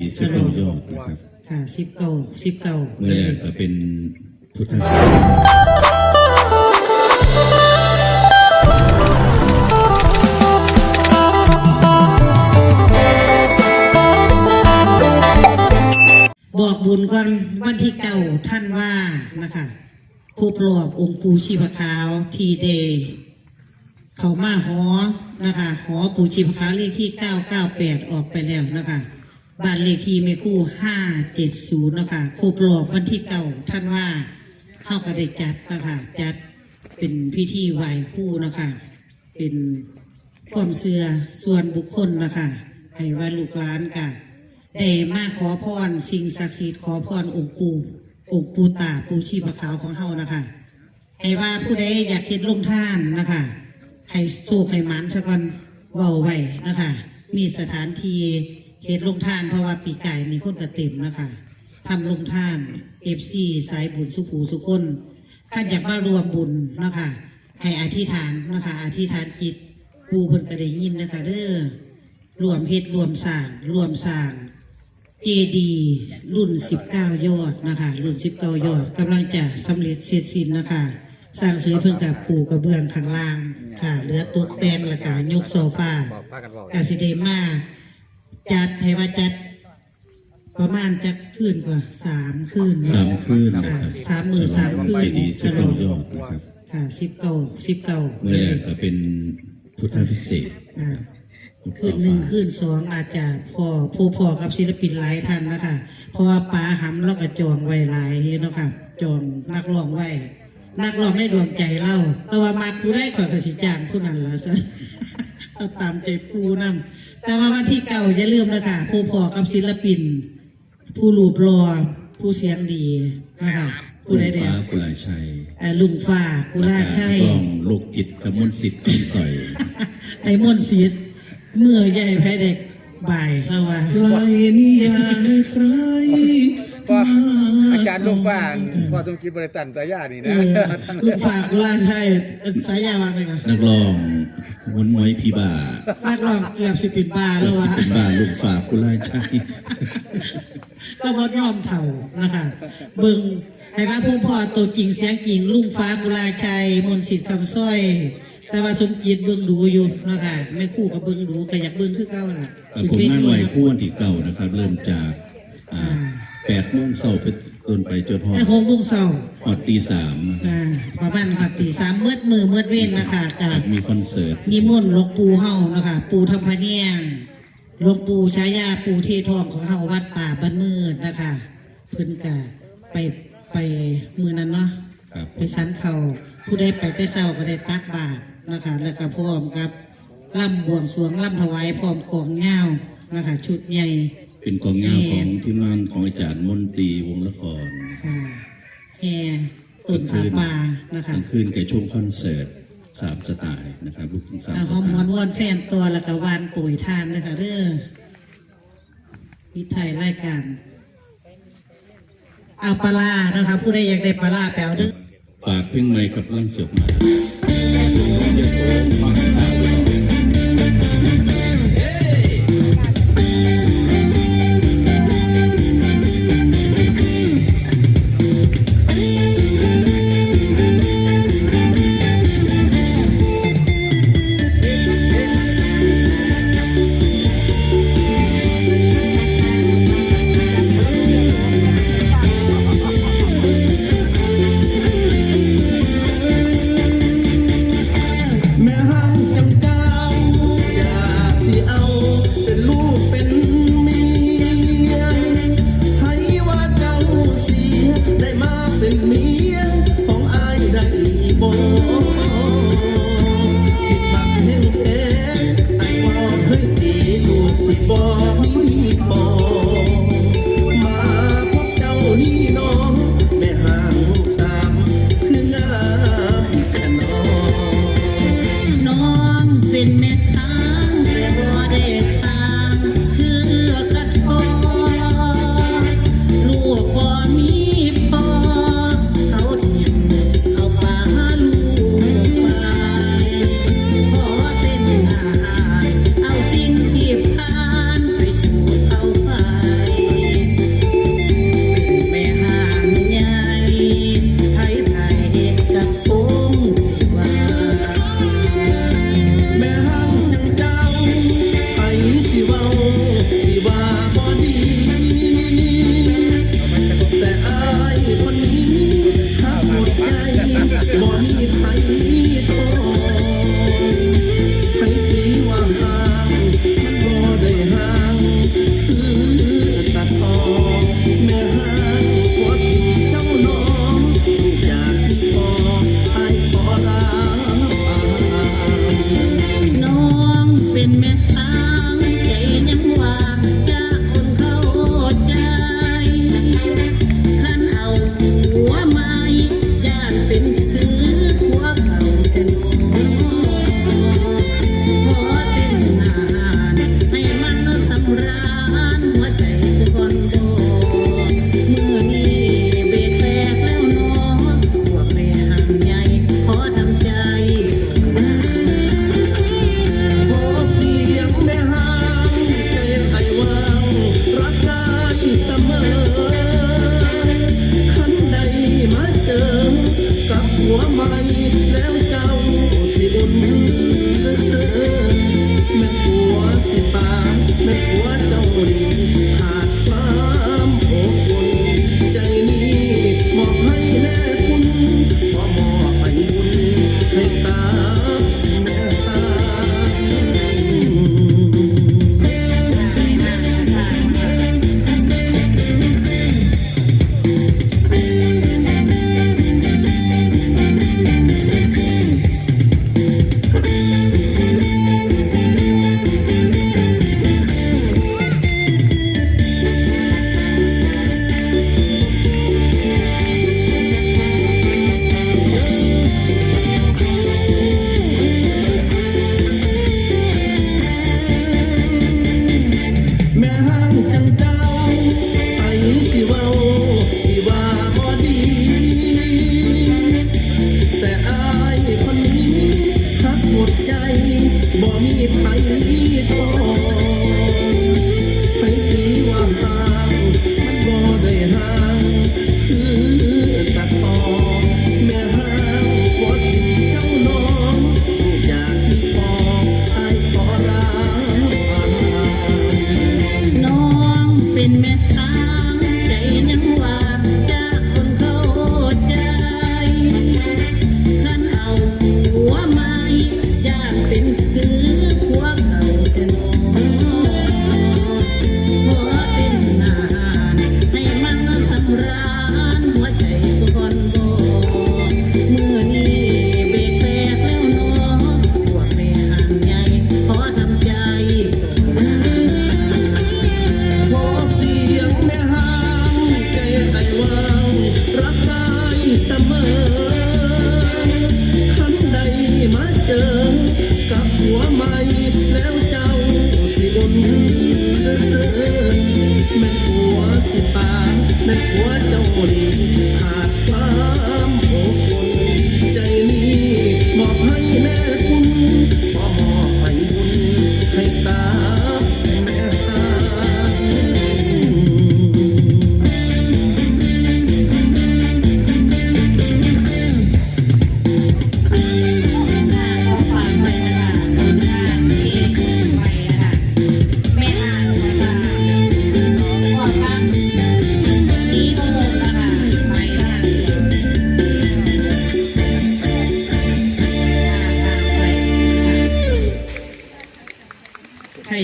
สิบเก้ายอดนะครับค่ะสิบเก้าสิบเก้าเมื่อแรกก็เป็นพุทธาบอกบุญก่อนวันที่เก้าท่านว่านะคะครบรอบองค์ปูชีพขาวทีเดย์เขามาหอนะคะหอปูชีพขาวเลขที่เก้าเก้าแปดออกไปแล้วนะคะ บ้านเลขที่เมคู่ห้าเจ็ดศูนย์นะคะครบรอบวันที่เก้าท่านว่าเข้าก็ได้จัดนะคะจัดเป็นพิธีไหว้คู่นะคะเป็นความเสื่อส่วนบุคคลนะคะให้ว่าลูกหลานกะได้มาขอพรสิ่งศักดิ์สิทธิ์ขอพรองค์ปู่องค์ปู่ตาปู่ชีพขาวของเฮานะคะให้ว่าผู้ใดอยากเฮ็ดลงท่านนะคะให้สู้ให้มันซะก่อนเว้าไว้นะคะมีสถานที่ เฮ็ดลงท่านเพราะว่าปีไก่มีคนกระเต็มนะคะทำลงท่านเอฟซีสายบุญสุขูสุขคนท่านอยากมารวมบุญนะคะให้อธิษฐานนะคะอธิษฐานจิตปูเพิ่นก็ได้ยินนะคะเด้อรวมเฮ็ดรวมสร้างรวมสร้างเจดีรุ่น 19 ยอดนะคะ รุ่น 19 ยอดกำลังจะสำเร็จเสร็จสิ้นนะคะ สร้างเสือเพิ่งกับปูกระเบื้องข้างล่างค่ะเหลือตกแต่งแล้วก็ยกโซฟาบอกพากันบอกกาสิเดมา จัดให้ว่าจัด ประมาณจัดคืนกว่าสามคืนสามคืนนะครับสามหมื่นสามคืนเจดีย์สิบเก้ายอดนะครับค่ะสิบเก้าสิบเก้าเมื่อแรกก็เป็นพุทธพิเศษกอ่า นะครับคืนหนึ่งคืนสองอาจจะพอผู้พอกับศิลปินหลายท่านนะคะเพราะว่าป๋าหำแล้วก็จองไว้หลายเนาะค่ะจองนักร้องไว้ นักร้องในดวงใจเล่าเราว่ามาผู้ได้ขอยกสิจ้างผู้นั้นละซะ เอาตามใจปูนำ แต่ว่าวันที่เก่าอย่าลืมนะคะผู้พอกับศิลปิน ผู้รูปรอผู้เสียงดีนะคะผู้ลุใดงเดียฟ้าวกุหลาบชัยอ่าลุงฟ้ากุลาใช่กล้องลูกจิตกับมนต์สิทธิ์คำสอยไอ้มนต์สีดเมื่อใหญ่แพ้เด็กบ่ายเราว่าไกลนี่อยากให้ใครก็อาจารย์ลูกบ้านพ่อต้องคิดบริตันสายานี่เอนะอลูกฝากกุลาใช่สายยาวางเลยนะนักร้อง หุ่นมวยพีบานักร้องเกือบสิเป็นบ้าลูแล้วกว่าจิตเป็นบ้าลูกฝากกุหลาบชัยเราบดยอมเถ่านะคะเบิ่งให้ว่าผู้พ่อตัวจริงเสียงจริงลุงฟ้ากุลาชัยมนต์สิทธิ์คำสร้อย แต่ว่าสมจิตเบิ่งดูอยู่นะคะไม่คู่กับเบิ่งดูก็อยากเบิ่งคือเก่าน่ะกับผมงานไหวคู่วันที่เก่านะครับ เริ่มจากอ่าแปดโมงเช้าไปต้นไปจนหอดไอ้โคงบุ้งเศร้า หอดตีสามอ่า ประมาณหอดตีสามมืดมือมืดเว้นนะคะกับมีคอนเสิร์ตนิมนต์หลวงปู่เฮานะคะปู่ทำพะเนียงหลวงปู่ชายาปู่เททองของเฮาวัดป่าบ้านมืดนะคะเพิ่นกะไปไปมือนั้นเนาะครับไปสันเขาผู้ใดไปแต่เศร้าก็ได้ตักบาตรนะคะ แล้วก็พร้อมกับล่ำบวงสรวงล่ำถวายพร้อมกองเงานะคะ ชุดใหญ่ เป็นกองเงาของทีมงานของอาจารย์มนตรีวงละครค่ะแห่ ต้นผาป่านะกคะลางคืนกับช่วงคอนเสิร์ตสามสไตล์นะครับลูกทุ่งสามเอาสเขาไตม้วนล์วอนแฟนตัวแล้วก็วานปุ๋ยทานนะคะเด้อพิไทยรายการเอาปลาร้านะคะผู้ใดอยากได้ปลาร้าแปลวเด้อฝากเพ่งไม้กับร่างเสียบมา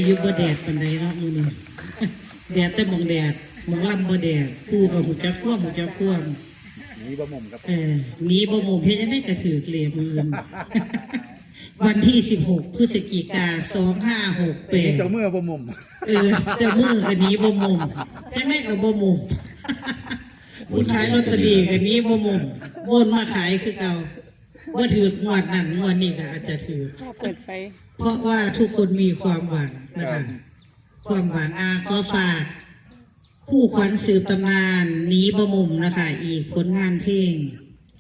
ยู่บ่แดดปันใดเนาะมือนี้แดดแต่มองแดดมองลำบ่แดดคู่กับหมูจักพ่วงหมูจักพ่วงนี่บ่มุมครับเออหนีบ่หมู่เพชรยังได้กระถือเกลียมือวันที่สิบหกพฤศจิกาสองห้าหกแปดเจ้ามือบ่มุมเออเจะมือกันนี้บ่มุมจังได้กับบ่มุมคุณขายลอตเตอรี่กันนี้บ่มุมวนมาขายคือเก่าว่าถืองวดนั้นงวดนี้ก็อาจจะถือเปิดไฟ เพราะว่าทุกคนมีความหวังนะคะความหวังอาขอฝาก คู่ขวัญสืบตำนานหนีบ่มุมนะคะ อีกผลงานเพลง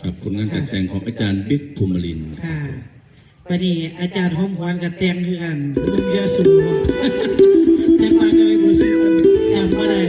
ครับผลงานการแต่งของอาจารย์บิ๊กภูมิลินทร์ค่ะวันนี้อาจารย์ห้อมหวนกับแตงคือกันนุ่มเยอะสูงจังหวะจะไปบูชาจำว่าได้